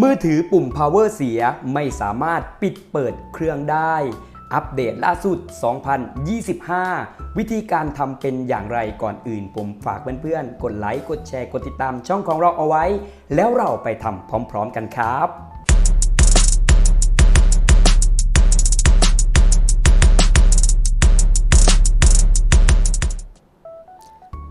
มือถือปุ่ม power เสียไม่สามารถปิดเปิดเครื่องได้ อัปเดตล่าสุด 2025 วิธีการทำเป็นอย่างไรก่อนอื่น ผมฝากเพื่อนๆ กดไลค์ กดแชร์ กดติดตามช่องของเราเอาไว้ แล้วเราไปทำพร้อมๆกันครับ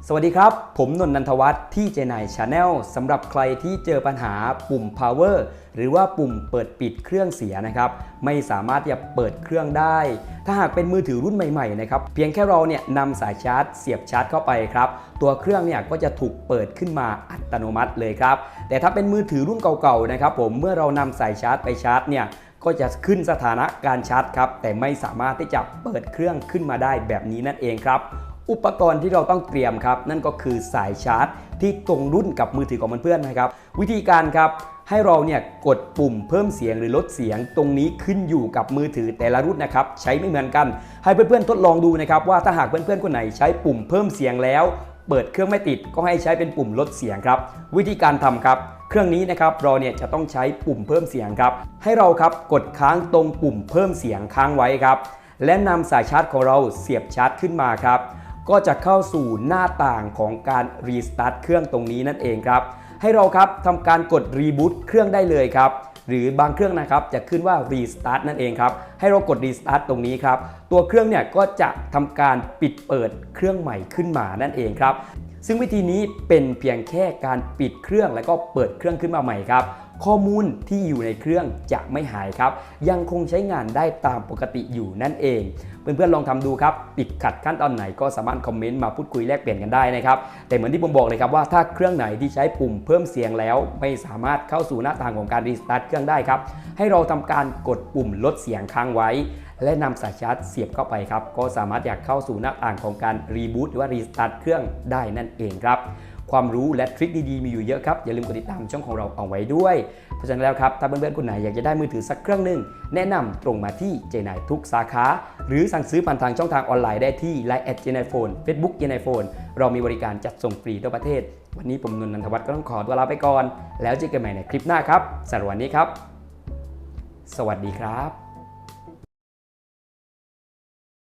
สวัสดีครับ ผมนนท์นันทวัฒน์ที่เจนายชาแนลสำหรับใครที่เจอปัญหาปุ่ม power หรือว่าปุ่มเปิดปิดเครื่องเสียนะครับ ไม่สามารถจะเปิดเครื่องได้ ถ้าหากเป็นมือถือรุ่นใหม่ๆนะครับ เพียงแค่เราเนี่ยนำสายชาร์จ เสียบชาร์จเข้าไปครับ ตัวเครื่องเนี่ยก็จะถูกเปิดขึ้นมาอัตโนมัติเลยครับ แต่ถ้าเป็นมือถือรุ่นเก่าๆนะครับผมเมื่อเรานำสายชาร์จไปชาร์จเนี่ยก็จะขึ้นสถานะการชาร์จครับแต่ไม่สามารถที่จะเปิดเครื่องขึ้นมาได้แบบนี้นั่นเองครับ อุปกรณ์ที่เราต้องเตรียมครับ นั่นก็คือสายชาร์จ ที่ตรงรุ่นกับมือถือของเพื่อนๆนะครับ วิธีการครับให้เราเนี่ยกดปุ่มเพิ่มเสียงหรือลดเสียงตรงนี้ขึ้นอยู่กับมือถือแต่ละรุ่นนะครับ ใช้ไม่เหมือนกัน ให้เพื่อนๆทดลองดูนะครับ ว่าถ้าหากเพื่อนๆคนไหนใช้ปุ่มเพิ่มเสียงแล้ว เปิดเครื่องไม่ติดก็ให้ใช้เป็นปุ่มลดเสียงครับ วิธีการทำครับเครื่องนี้นะครับเราเนี่ยจะต้องใช้ปุ่มเพิ่มเสียงครับ ให้เราครับกดค้างตรงปุ่มเพิ่มเสียงค้างไว้ครับ และนำสายชาร์จของเราเสียบชาร์จขึ้นมาครับ ก็จะเข้าสู่หน้าต่างของการรีสตาร์ทเครื่องตรงนี้นั่นเองครับ ให้เราครับทำการกดรีบูตเครื่องได้เลยครับหรือบางเครื่องนะครับจะขึ้นว่ารีสตาร์ทนั่นเองครับ ให้เรากดรีสตาร์ทตรงนี้ครับ ตัวเครื่องเนี่ยก็จะทำการปิดเปิดเครื่องใหม่ขึ้นมานั่นเองครับ ซึ่งวิธีนี้เป็นเพียงแค่การปิดเครื่องแล้วก็เปิดเครื่องขึ้นมาใหม่ครับข้อมูลที่อยู่ในเครื่องจะไม่หายครับ ยังคงใช้งานได้ตามปกติอยู่นั่นเอง เพื่อนๆลองทำดูครับติดขัดขั้นตอนไหนก็สามารถคอมเมนต์มาพูดคุยแลกเปลี่ยนกันได้นะครับ แต่เหมือนที่ผมบอกเลยครับว่าถ้าเครื่องไหนที่ใช้ปุ่มเพิ่มเสียงแล้ว ไม่สามารถเข้าสู่หน้าต่างของการรีสตาร์ทเครื่องได้ครับให้เราทำการกดปุ่มลดเสียงค้างไว้ และนำสายชาร์จเสียบเข้าไปครับก็สามารถอยากเข้าสู่หน้าต่างของการรีบูตหรือว่ารีสตาร์ทเครื่องได้นั่นเองครับ ความรู้และทริคดีๆมีอยู่เยอะครับ อย่าลืมกดติดตามช่องของเราเอาไว้ด้วย เพราะฉะนั้นแล้วครับ ถ้าเพื่อนๆคนไหนอยากจะได้มือถือสักเครื่องหนึ่งแนะนำตรงมาที่เจนายทุกสาขา หรือสั่งซื้อผ่านทางช่องทางออนไลน์ได้ที่ Line แอดเจนายโฟนเฟซบุ๊กเจนายโฟนเรามีบริการจัดส่งฟรีทั่วประเทศ วันนี้ผมนนท์นันทวัฒน์ก็ต้องขอตัวลาไปก่อน แล้วเจอกันใหม่ในคลิปหน้าครับสำหรับวันนี้ครับ สวัสดีครับ